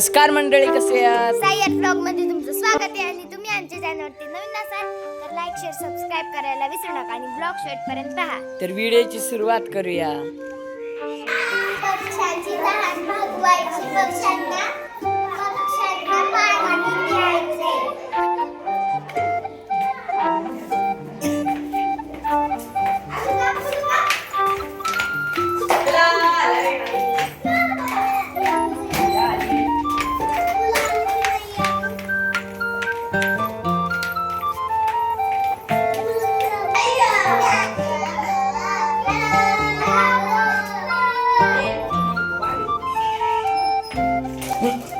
नमस्कार मंडळी कसे आहात? सायत ब्लॉगमध्ये तुमचं स्वागत आहे आणि तुम्ही आमच्या चॅनलवरती नवीन असाल तर लाईक शेअर सबस्क्राईब करायला विसरू नका आणि ब्लॉग शेअर पर्यंत पहा. तर व्हिडिओची सुरुवात करूया. पक्षांची तहान भागवायची पक्ष्यांना पक्ष्यांना पाणी द्यायचे. चला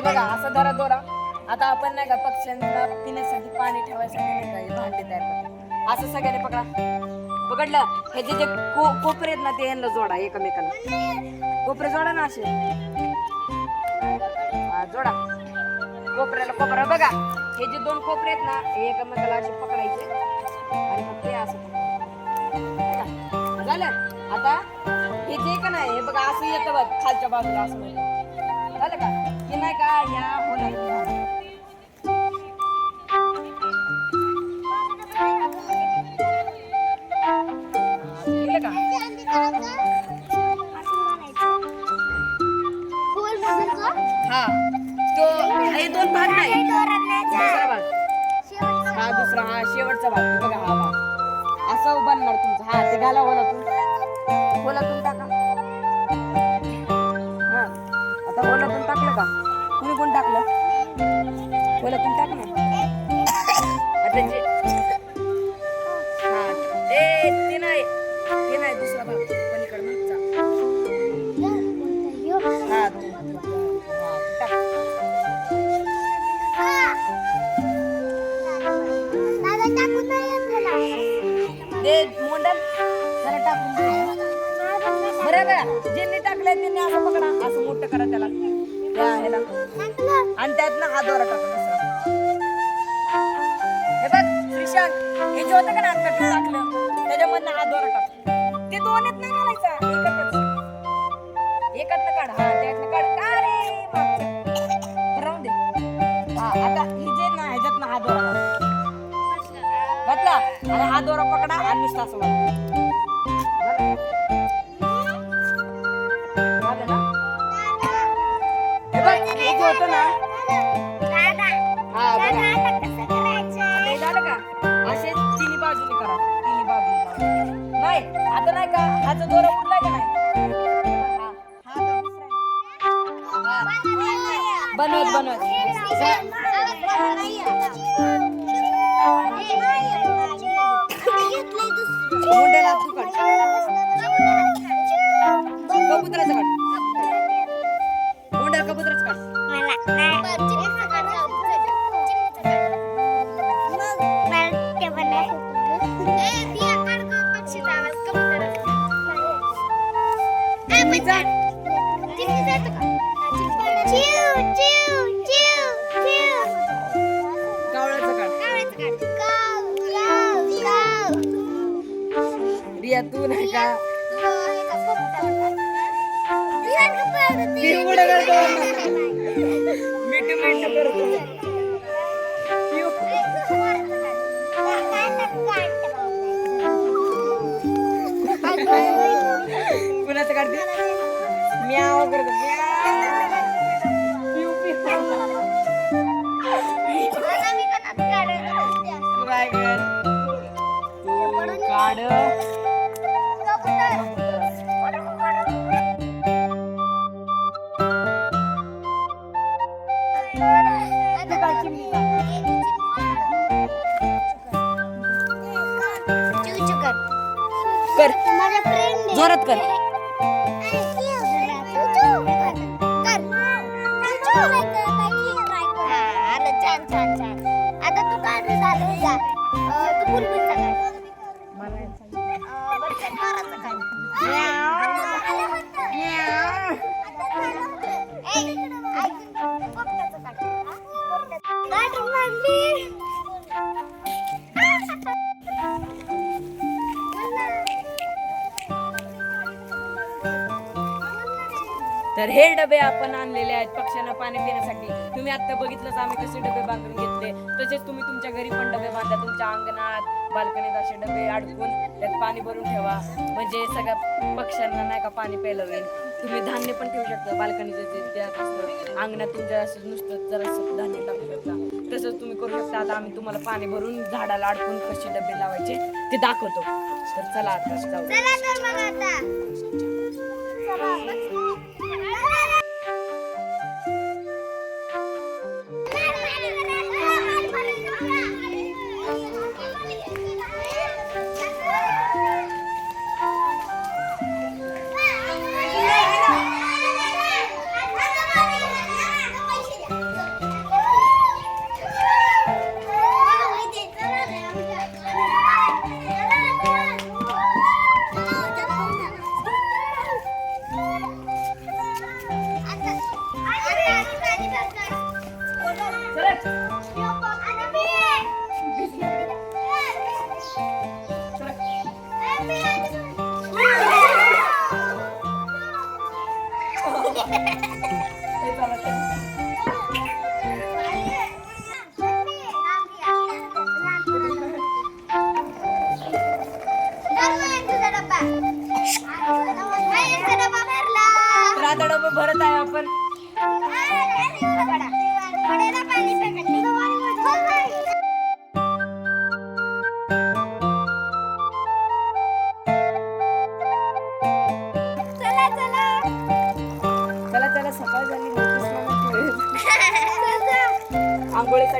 हे बघा असं धरा दोरा. आता आपण नाही का पक्ष्यांना पिण्यासाठी पाणी ठेवायसाठी नाही का हे भांडे तयार करतो. असं सगळ्यांनी पकडा. पकडलं ह्याचे जे को- कोपरे आहेत ना ते यांना जोडा एकमेकाला कोपरे जोडा ना असे. जोडा. कोपऱ्याला कोपरा. बघा हे जे दोन कोपरे आहेत ना हे एकमेकाला असे पकडायचे. आणि मग ते असं. झालं. आता हे जे का नाही हे बघा असं येतं बघ खालच्या बाजूला असं. झालं का? नाही का या हा. तो हे दोन भाग नाही. दुसरा भाग. हा दुसरा. हा शेवटचा भाग. बघा हा भाग असं बनणार तुमचं. हा ते घाला तुम्ही होलातून टाका. टाकलं का कोणी कोण टाकलं? होलातून टाक ना. आणि त्यातनं हा दोरा टाका हे बघ श्रीशांत हे जे होतं का ना आता टाकलं त्याच्यामधनं हा दोरा टाक. ते दोन येत नाही घालायचा. एकच एकातनं काढ. हा त्यातनं काढ. का रे मागचं. राहून दे. हा आता ही जे ना ह्याच्यातनं हा दोरा घाल. घातला आणि हा दोरा पकडा आणि नुसता असं झालं ना. हे बघ हे जे होतं ना हा झालं का? असे तिन्ही बाजूने करा. तिन्ही बाजूने नाही आता नाही का? हाचा दोरा उडलाय का नाही? हा, हा आता. हा. बनवत बनवत. तर हे डबे आपण आणलेले आहेत पक्ष्यांना पाणी पिण्यासाठी. तुम्ही आता बघितलंच आम्ही कसे डबे बांधून घेतले. तसेच तुम्ही तुमच्या घरी पण डबे बांधा तुमच्या अंगणात बाल्कनीत असे डबे अडकून त्यात पाणी भरून ठेवा. म्हणजे सगळ्या पक्ष्यांना नाही का पाणी प्यायला होईल तुम्ही धान्य पण ठेवू शकता बाल्कनीचं अंगणात तुमच्या असं नुसतं जरासं धान्य टाकू शकता. तसंच तुम्ही करू शकता. आता आम्ही तुम्हाला पाणी भरून झाडाला अडकून कसे डबे लावायचे ते दाखवतो. तर चला आता जाऊ.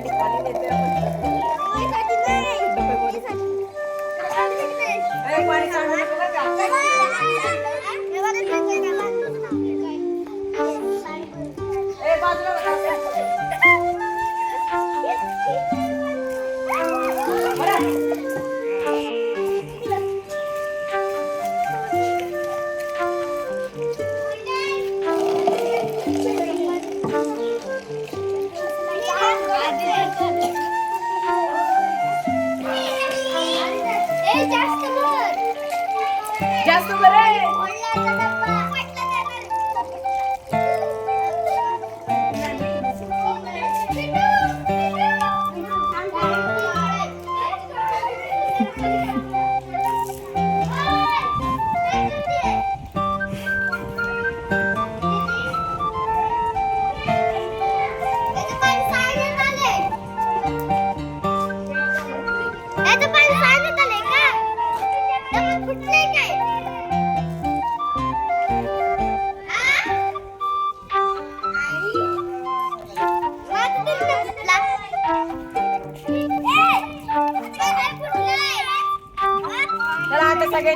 ठेवायची. आंघोळीसाठी नेते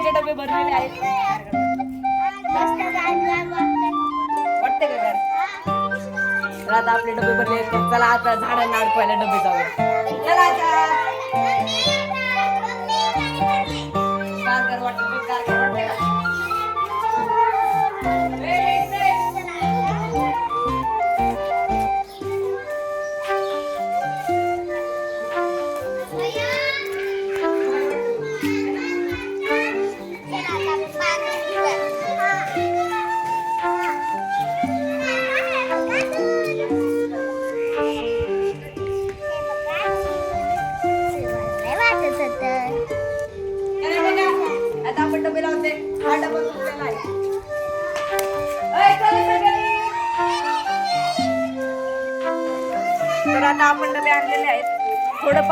सगळ्यांचे डबे भरलेले आहेत. वाटते का काय? तर आता आपले डबे भरले आहेत. चला आता झाडांना अडकवायला डबे जाऊया. चला आता कारगर वाटतं कारगर वाटतं का?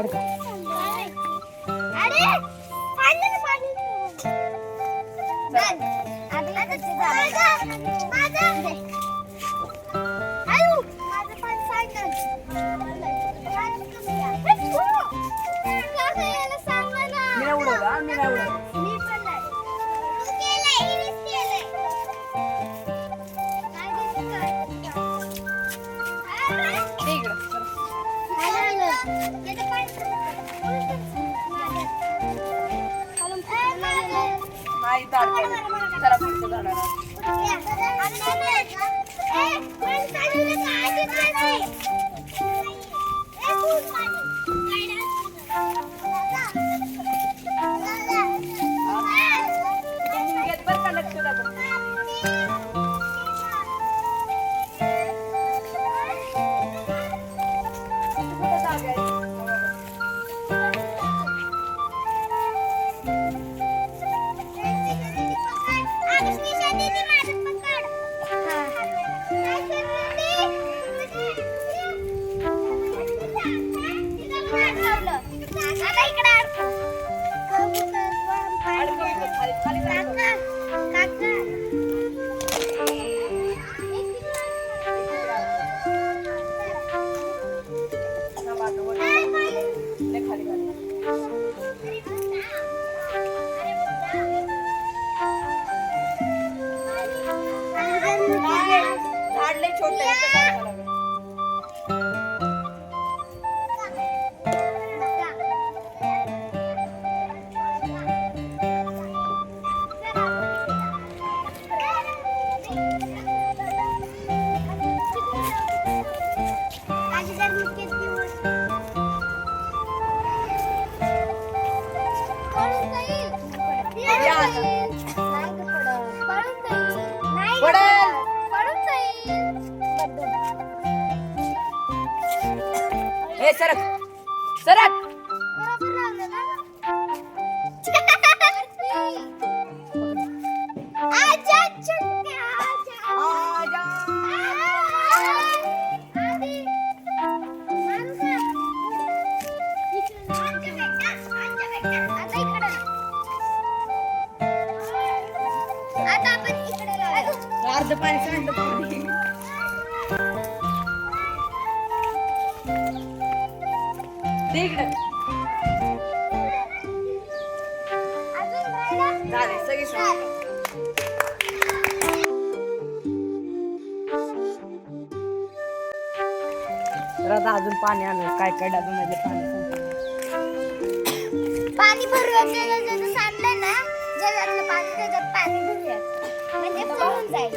അടുക്കാം. सरक सरक अर्ध पाणी सांडलं दे इकडे अजून झाले सगळी आता अजून पाणी आणू काय काय डब्यामध्ये पाणी पाणी भरून ज्याचं सांडलं ना जगातलं पाणी त्याच्यात पाणी भरूया. म्हणजे फुलून जाईल.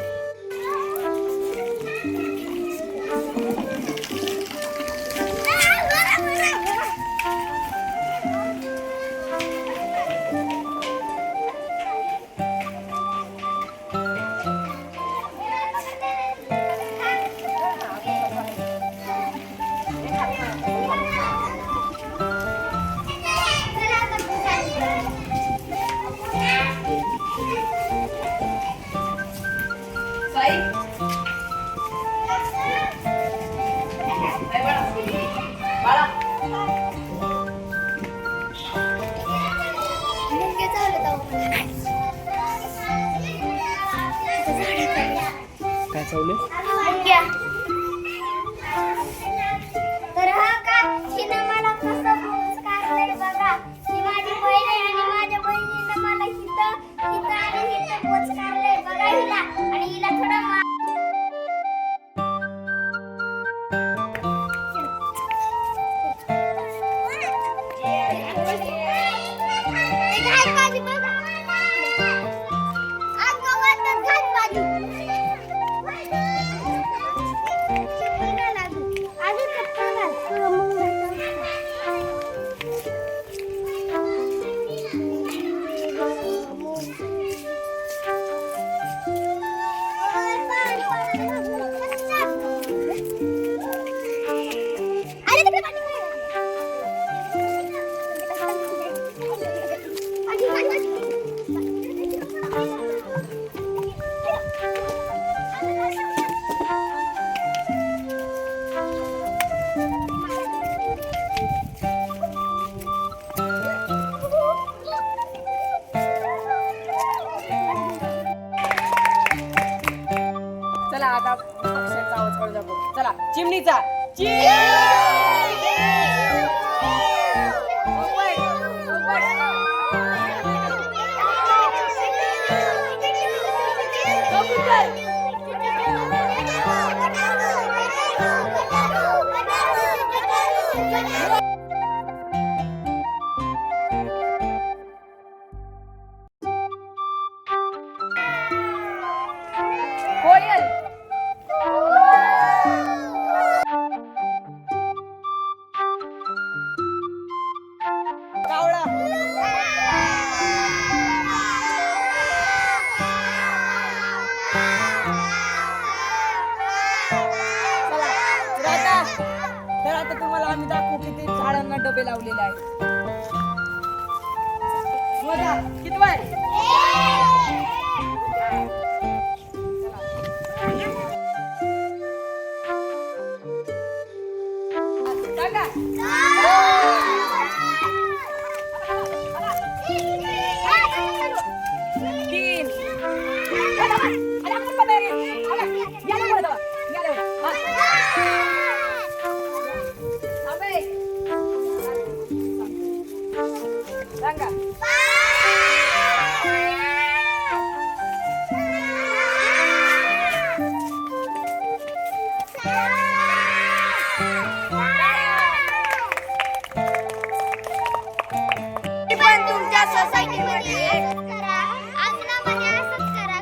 अंगणामध्ये असंच करा.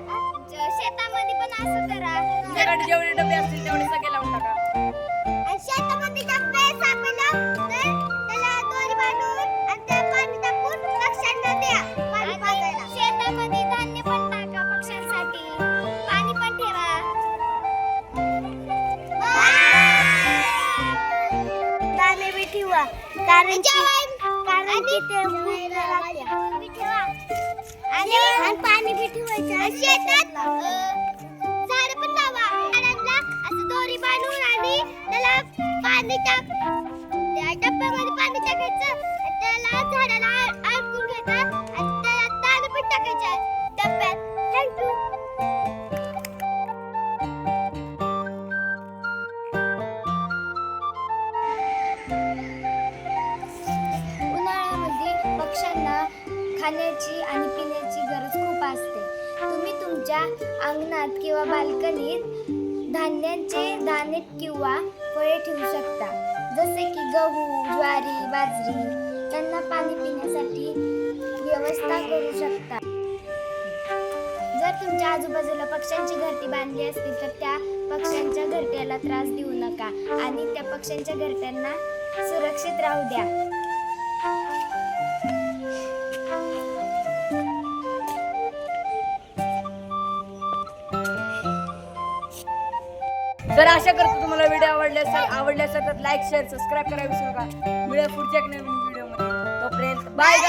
ज- शेतामध्ये पण असं करा. तुमच्याकडे जेवढे डबे असतील तेवढे सगळे लावून टाका. आणि शेतामध्ये डब्बे सापडलं तर त्याला दोरी बांधून आणि त्यात पाणी टाकून पक्ष्यांना द्या. पाणी पाजायला. शेतामध्ये धान्य पण टाका पक्ष्यांसाठी. पाणी पण ठेवा. दाणे बी ठेवा. कारण कारण की ते शेतात झाड पण लावा. झाडांना असं दोरी बांधून आणि त्याला पाणी टाक. त्या टप्प्यामध्ये पाणी टाकायचं त्याला झाडाला त्यांचे दाणे किंवा फळे ठेवू शकता. जसे की गहू ज्वारी बाजरी त्यांना पाणी पिण्यासाठी व्यवस्था करू शकता. जर तुमच्या आजूबाजूला पक्ष्यांची घरटी बांधली असतील तर त्या पक्ष्यांच्या घरट्याला त्रास देऊ नका आणि त्या पक्ष्यांच्या घरट्यांना सुरक्षित राहू द्या. तर आशा करतो तुम्हाला व्हिडिओ आवडले असेल आवडले असेल तर लाईक शेअर सबस्क्राईब करा विसरू नका. व्हिडिओ पुढच्या एक नवीन व्हिडिओमध्ये. बाय बाय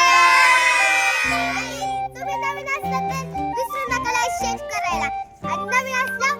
तुम्ही नवीन असला तर विसरू नका लाईक शेअर करायला. आणि नवीन असला